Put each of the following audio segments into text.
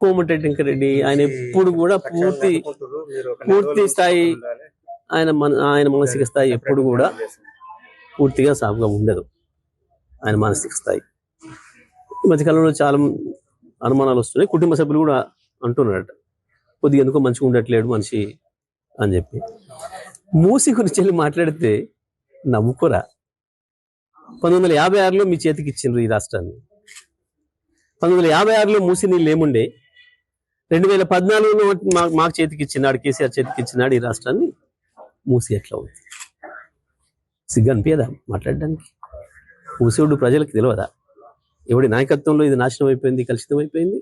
కోమటిరెడ్డి వెంకరెడ్డి ఆయన ఎప్పుడు కూడా పూర్తి పూర్తి స్థాయి ఆయన మన ఆయన మానసిక స్థాయి ఎప్పుడు కూడా పూర్తిగా సాగుగా ఉండదు. ఆయన మానసిక స్థాయి. మధ్యకాలంలో చాలా అనుమానాలు వస్తున్నాయి. కుటుంబ సభ్యులు కూడా అంటున్నారట. కొద్దిగా ఎందుకో మంచిగా ఉండట్లేడు మనిషి అని చెప్పి. మూసి గురించి వెళ్ళి మాట్లాడితే నవ్వుకోరా? పంతొమ్మిది వందల యాభై ఆరులో మీ చేతికి ఇచ్చిండ్రు ఈ రాష్ట్రాన్ని. పంతొమ్మిది వందల యాభై ఆరులో మూసి నీళ్ళు ఏముండే? రెండు వేల పద్నాలుగులో మా- మాకు చేతికి ఇచ్చినాడు కేసీఆర్ చేతికి ఇచ్చినాడు ఈ రాష్ట్రాన్ని. మూసి ఎట్లా ఉంది? సిగ్గు అనిపించదా మాట్లాడడానికి? మూసేవుడు ప్రజలకు తెలియదా ఎవడి నాయకత్వంలో ఇది నాశనం అయిపోయింది కలుషితం అయిపోయింది?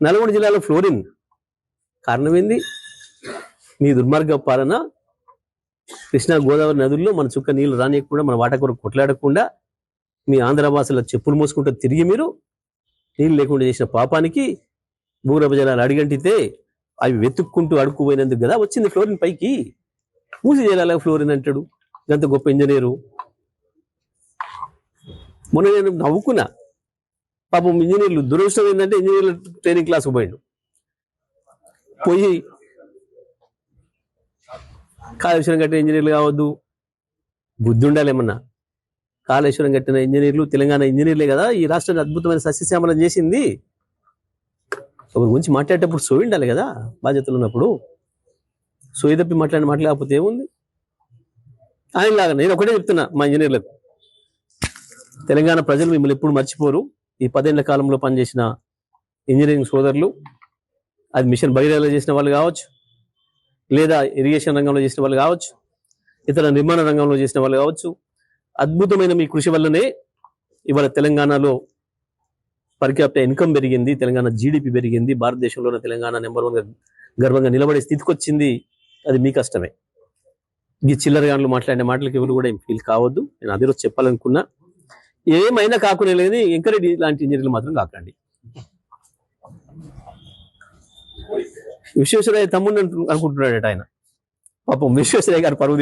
నల్గొండ జిల్లాలో ఫ్లోరిన్ కారణం ఏంది? మీ దుర్మార్గ పాలన కృష్ణా గోదావరి నదుల్లో మన చుక్క నీళ్ళు రానియకుండా మన వాట కొరకు కొట్లాడకుండా మీ ఆంధ్ర భాషలో చెప్పులు మోసుకుంటూ తిరిగి మీరు నీళ్ళు లేకుండా చేసిన పాపానికి భూగర్భ జలాలు అడిగంటితే అవి వెతుక్కుంటూ అడుక్కుపోయినందుకు కదా వచ్చింది ఫ్లోరిన్ పైకి. మూసి జలాల ఫ్లోరిన్ అంటాడు. గంత గొప్ప ఇంజనీరు. మొన్న నేను నవ్వుకున్నా. పాపం ఇంజనీర్లు దురదృష్టం ఏంటంటే ఇంజనీర్ల ట్రైనింగ్ క్లాస్ పోయిండు. పోయి కాళేశ్వరం కట్టిన ఇంజనీర్లు కావద్దు. బుద్ధి ఉండాలి ఏమన్నా. కాళేశ్వరం కట్టిన ఇంజనీర్లు తెలంగాణ ఇంజనీర్లే కదా. ఈ రాష్ట్రాన్ని అద్భుతమైన సస్యశ్యామలం చేసింది. ఒకరి గురించి మాట్లాడేటప్పుడు సోయి ఉండాలి కదా బాధ్యతలు ఉన్నప్పుడు. సోయి తప్పి మాట్లాడిన మాట్లాడకపోతే ఏముంది? ఆయనలాగా నేను ఒకటే చెప్తున్నా మా ఇంజనీర్లకు. తెలంగాణ ప్రజలు మిమ్మల్ని ఎప్పుడు మర్చిపోరు. ఈ పదేళ్ళ కాలంలో పనిచేసిన ఇంజనీరింగ్ సోదరులు అది మిషన్ బహిరాలో చేసిన వాళ్ళు కావచ్చు లేదా ఇరిగేషన్ రంగంలో చేసిన వాళ్ళు కావచ్చు ఇతర నిర్మాణ రంగంలో చేసిన వాళ్ళు కావచ్చు. అద్భుతమైన మీ కృషి వల్లనే ఇవాళ తెలంగాణలో పర్ క్యాపిటల్ ఇన్కమ్ పెరిగింది తెలంగాణ జీడిపి పెరిగింది భారతదేశంలోనే తెలంగాణ నెంబర్ వన్ గర్వంగా నిలబడే స్థితికి వచ్చింది. అది మీ కష్టమే. ఈ చిల్లర గాండ్లు మాట్లాడిన మాటలకు ఎవరు కూడా ఏం ఫీల్ కావద్దు. నేను అదే రోజు చెప్పాలనుకున్నా. ఏమైనా కాకునే లేని ఎంకరెడ్డి లాంటి ఇంజనీర్లు మాత్రం కాకండి. విశ్వేశ్వరయ్య తమ్ముడు అనుకుంటున్నాడట ఆయన. పాపం విశ్వేశ్వరయ్య గారు పరువు